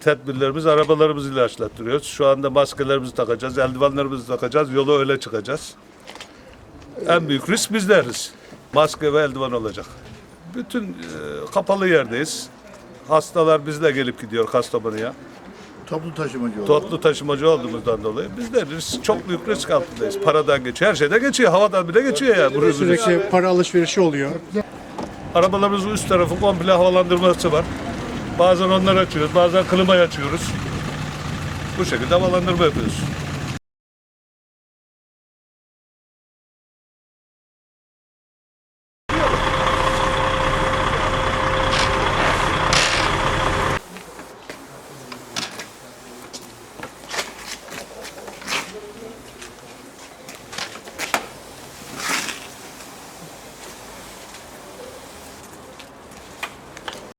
tedbirlerimiz arabalarımızı ilaçlattırıyoruz. Şu anda maskelerimizi takacağız, eldivenlerimizi takacağız, yola öyle çıkacağız. En büyük risk bizleriz. Maske ve eldiven olacak. Bütün e, kapalı yerdeyiz. Hastalar bizle gelip gidiyor Kastamonu'ya. Toplu taşımacı oldu. Toplu taşımacı olduğumuzdan dolayı biz de risk, çok büyük risk altındayız. Paradan geçiyor, her şeyden geçiyor, havadan bile geçiyor ya. Bu virüs. Sürekli para alışverişi oluyor. Arabalarımızın üst tarafı komple havalandırması var. Bazen onları açıyoruz, bazen klimayı açıyoruz. Bu şekilde havalandırma yapıyoruz.